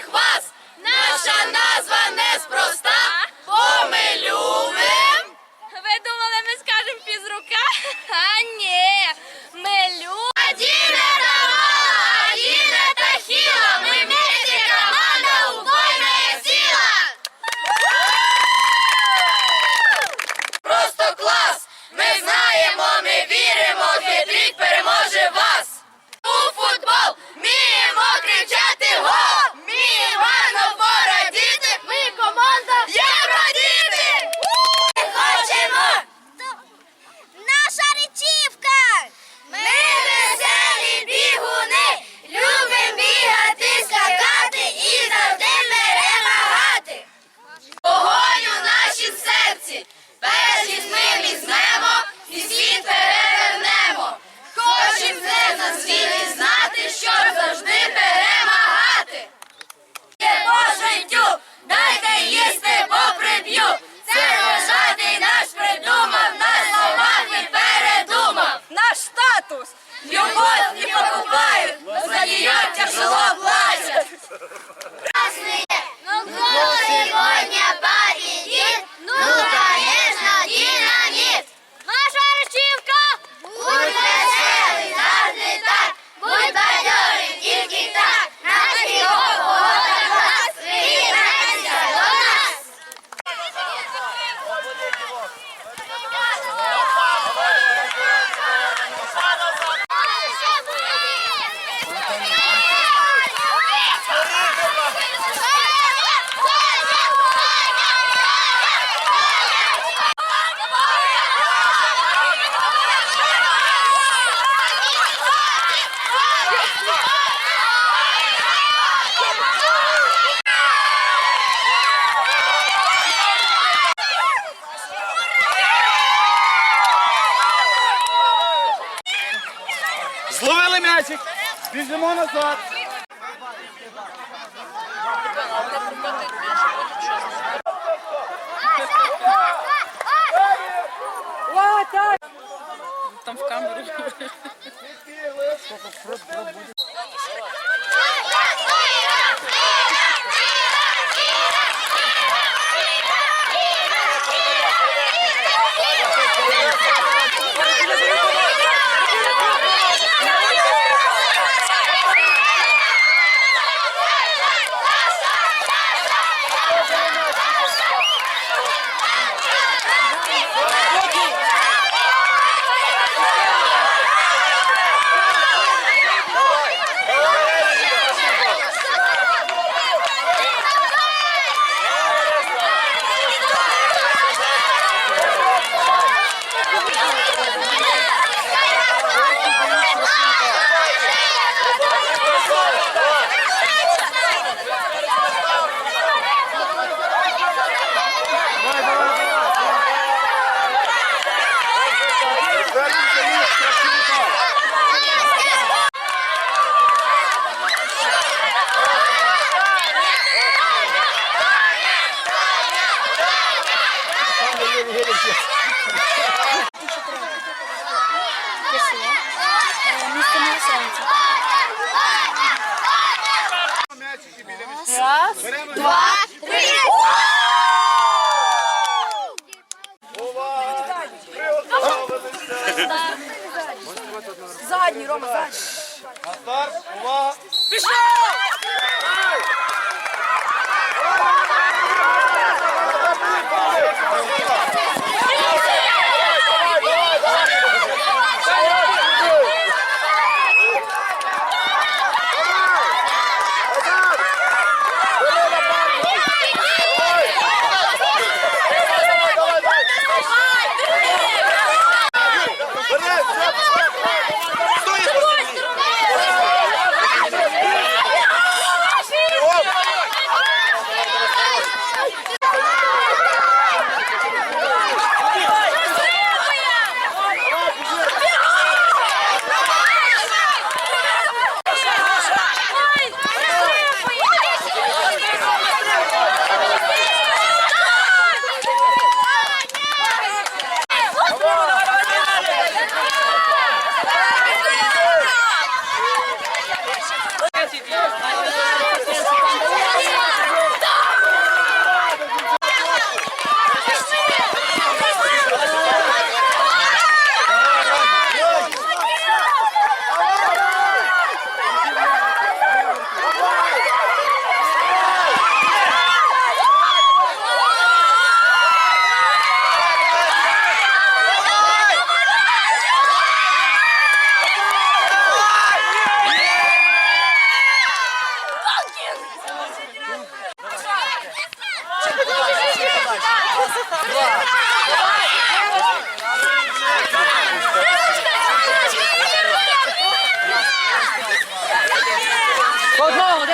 всіх вас! Наша назва неспроста, бо ми любим! Ви думали, ми скажемо пізрука? А ні! м'ячик. Біжимо назад. Там в камеру. верите. Раз, два, три. Ува! Приготувалися. Задній, Рома, задній. На старт, увага. Пішли!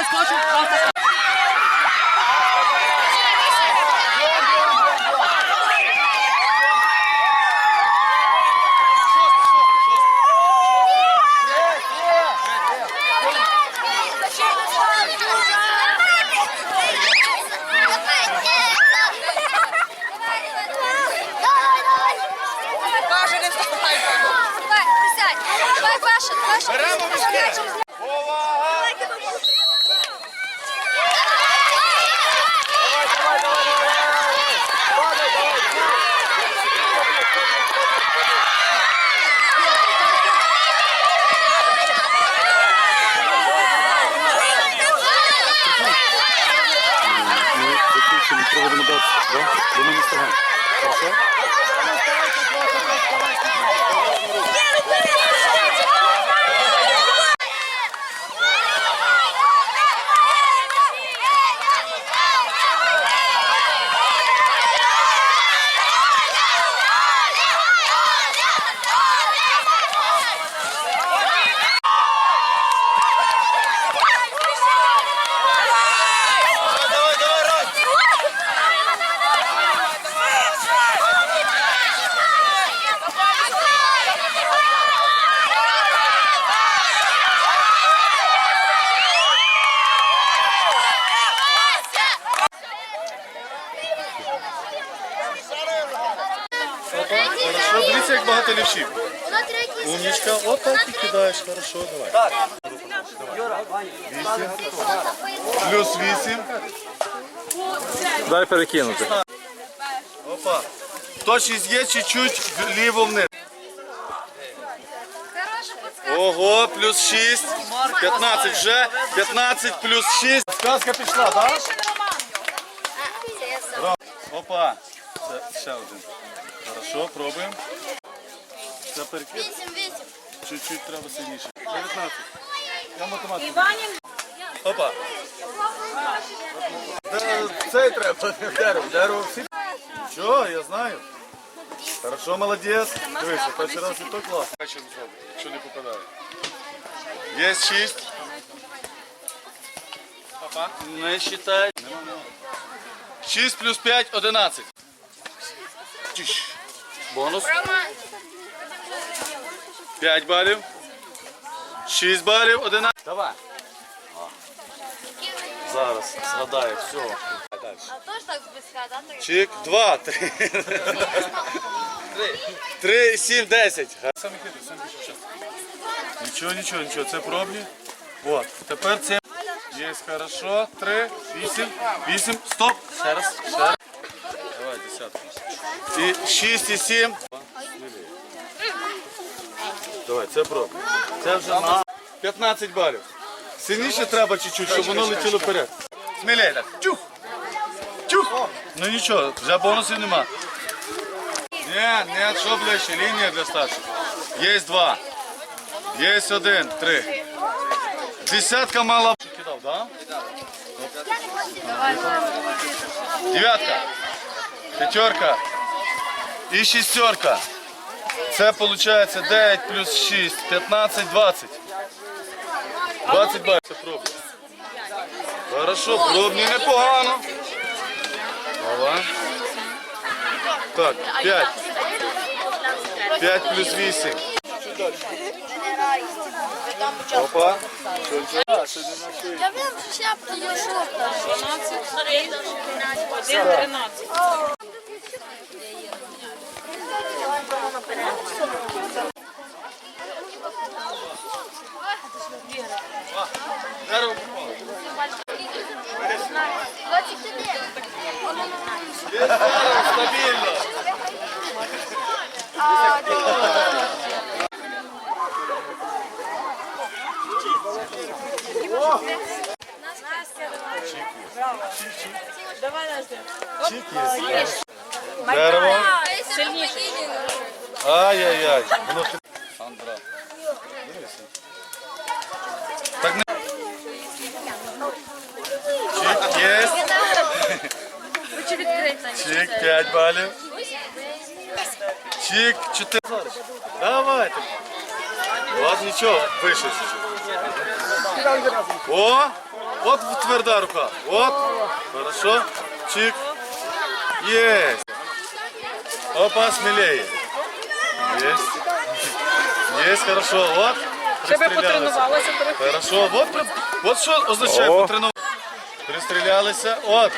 Скочив, Паша. Паша, не вставай. Давай, присядь. Давай, Паша, Паша. Беремо мішки. Увага! Ми закінчимо, проводимо дат, да? Бо ми не встигаємо. Хорошо? Давай, давай, раз. Хорошо, дивіться, як багато лівшів. Умнічка, от так і кидаєш, хорошо, давай. Вісім. Плюс вісім. Дай перекинути. Опа. Точність є чуть-чуть вліво вниз. Ого, плюс 6. 15 вже. 15 плюс 6. Сказка пішла, так? Опа. Це ще один. Хорошо, пробуємо. Це перекид. Вісім, вісім. Чуть-чуть треба сильніше. 19. Я математику. Опа. Цей треба. Дерево, дерево всі. Що, я знаю. Хорошо, молодець. Дивися, перший раз і то клас. Бачимо зробити, якщо не попадає. Є 6. Опа. Не считай. 6 плюс 5 – 11. Тиш. Бонус. 5 балів. 6 балів, 11. Давай. Зараз згадаю, все. Далі. Тож так близька, да? Чик, два, три. Три, сім, десять. Саме хитрий, саме більше часу. Нічого, нічого, нічого, це пробні. От, тепер це. Є, хорошо. Три, вісім, вісім, стоп. Ще раз, ще раз. Давай, десятку. І шість, і сім. Давай, це пробні. Це вже на 15 балів. Сильніше треба чуть-чуть, щоб воно летіло вперед. Смілей так. Чух. Чух! Ну нічого, вже бонусів нема. Ні, ні, що ближче, лінія для старших. Є два. Є один, три. Десятка мала. Кидав, да? Дев'ятка. П'ятерка. І шістерка. Це виходить 9 плюс 6, 15, 20. 20 балів. Це пробні. Хорошо, пробні непогано. Давай. Так, 5. 5 плюс 8. Опа. Я шляпка є шорта. 13. Дерево попало. 21. Стабільно. Чик є. Дерево. Сильніше. Ай-яй-яй. Воно хит- Андра. Дивися. Так не... Чик є. Хочу відкрити. Чик 5 балів. Чик 4. Давайте. Ладно, нічого, вище чуть-чуть. О! от тверда рука. От. Хорошо. Чик. Есть. Опа, смелее. Есть. Есть, хорошо. Вот. Щоб ви Пристрілялися. потренувалися трохи. Хорошо. Вот, при- от що означає О. потренувати. Пристрілялися. От.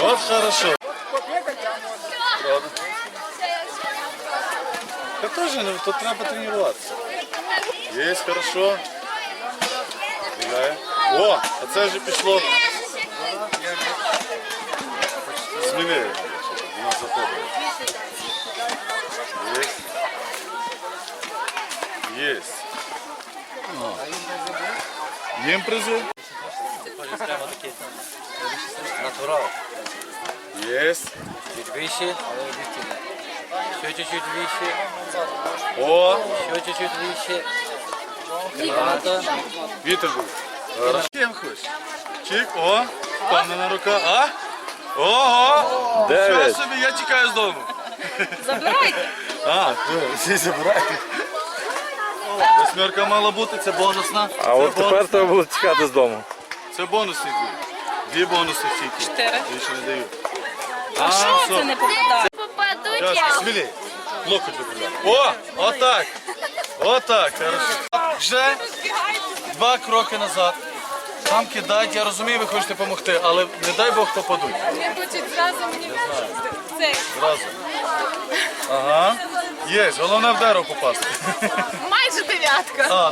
От хорошо. Правда. Та теж не, тут треба тренуватися. Є, хорошо. Стріляє. О, а це вже пішло. Смілее. Їм призив. Натурал. Є. Чуть выше, але объективно. Еще чуть-чуть выше, О, еще чуть-чуть выше. Надо. вітер був. Хорошо. Ким хочеш? Чик, о, впевнена рука. А? Ого! Дев'ять. Що собі, я чекаю з дому. Забирайте. А, ви всі забирайте. Восьмерка мала бути, це бонусна. А це от тепер треба буде чекати з дому. Це бонусні дві. Дві бонуси тільки. Чотири. Більше не дають. А що це не попадає? Попадуть Сейчас, смелей. Локоть виправляй. О, отак. Отак, хорошо. Вже два кроки назад. Там кидають, я розумію, ви хочете допомогти, але не дай Бог попадуть. Не хочуть зразу мені це. Зразу. Ага. Є, головне в дерево попасти. Майже дев'ятка. А,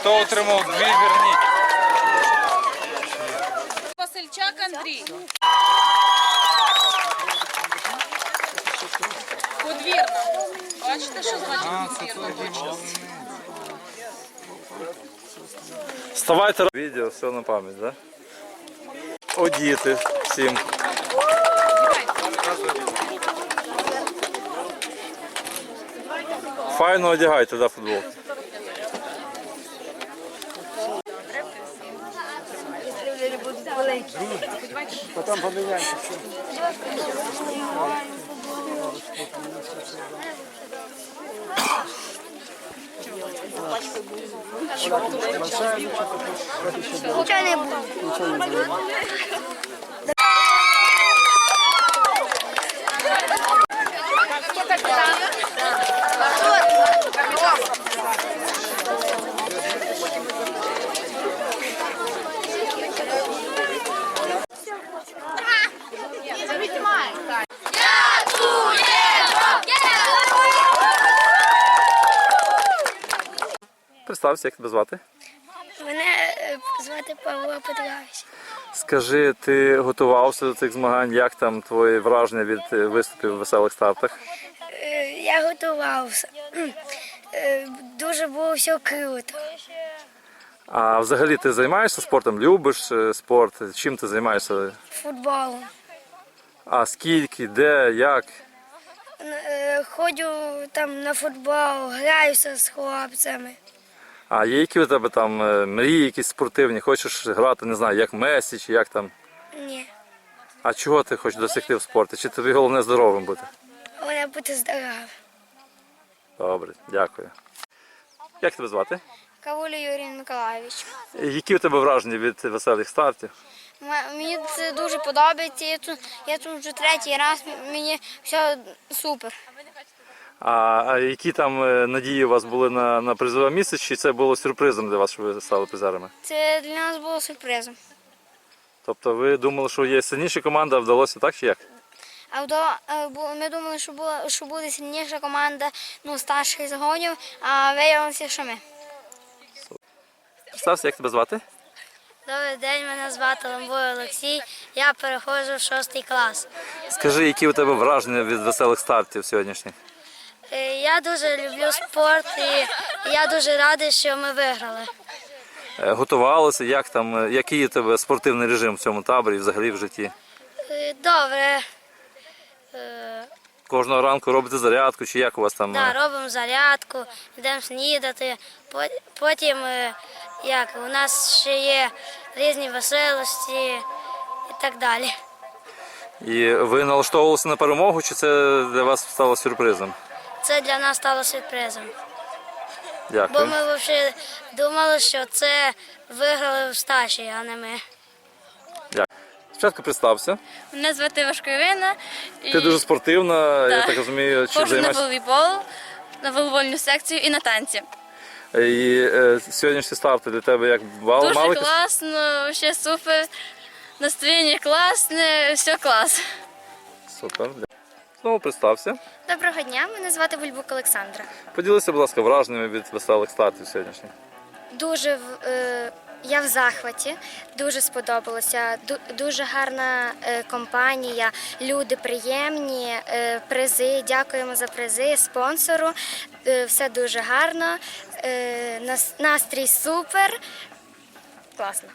Хто отримав дві, верніть. Васильчак Андрій. Подвірна. Бачите, що значить подвірна? Вставайте. Відео, все на пам'ять, так? Да? О, діти всім. Файно одягайте, да, футбол. Нічого не буде. Представся, як тебе звати? Мене е, звати Павло Петрович. Скажи, ти готувався до цих змагань? Як там твої враження від е, виступів в веселих стартах? Е, Я готувався. Дуже було все круто. А взагалі ти займаєшся спортом? Любиш спорт? Чим ти займаєшся? Футболом. А скільки, де, як? Ходжу там на футбол, граюся з хлопцями. А є які у тебе там е, мрії, якісь спортивні? Хочеш грати, не знаю, як Месі чи як там? Ні, А чого ти хочеш досягти в спорті? Чи тобі головне здоровим бути? вона бути здорова. Добре, дякую. Як тебе звати? Кавуля Юрій Миколаївич. Які у тебе враження від веселих стартів? Мені це дуже подобається. Я тут, я тут вже третій раз, мені все супер. А, які там е, надії у вас були на, на призове місце, чи це було сюрпризом для вас, що ви стали призерами? Це для нас було сюрпризом. Тобто ви думали, що є сильніша команда, а вдалося так чи як? А е, ми думали, що була що буде сильніша команда ну, старших загонів, а виявилося, що ми. Представся, як тебе звати? Добрий день, мене звати Ламбой Олексій. Я переходжу в шостий клас. Скажи, які у тебе враження від веселих стартів сьогоднішніх? Я дуже люблю спорт і я дуже радий, що ми виграли. Е, Готувалися, як там, е, який у тебе спортивний режим в цьому таборі і взагалі в житті? Е, Добре. Кожного ранку робите зарядку, чи як у вас там? Да, е? робимо зарядку, йдемо снідати. Потім як, у нас ще є різні веселості і так далі. І ви налаштовувалися на перемогу, чи це для вас стало сюрпризом? Це для нас стало сюрпризом. Бо ми взагалі думали, що це виграли в сташі, а не ми. Дякую. Спочатку представся. Мене звати Важко Ірина. І Ти дуже спортивна, я Так. розумію, чим ходжу на займаєшся. волейбол, на волейбольну секцію і на танці. І е, сьогоднішні старти для тебе як бал Дуже мали? класно, ще супер. Настроєння класне, все клас. Супер. Знову представся. Доброго дня, мене звати Бульбук Олександра. Поділися, будь ласка, враженнями від веселих стартів сьогоднішніх. Дуже в- е, я в захваті, дуже сподобалося. Дуже гарна е, компанія, люди приємні, е, призи. Дякуємо за призи, спонсору. Е, все дуже гарно. Е, настрій супер. Класно.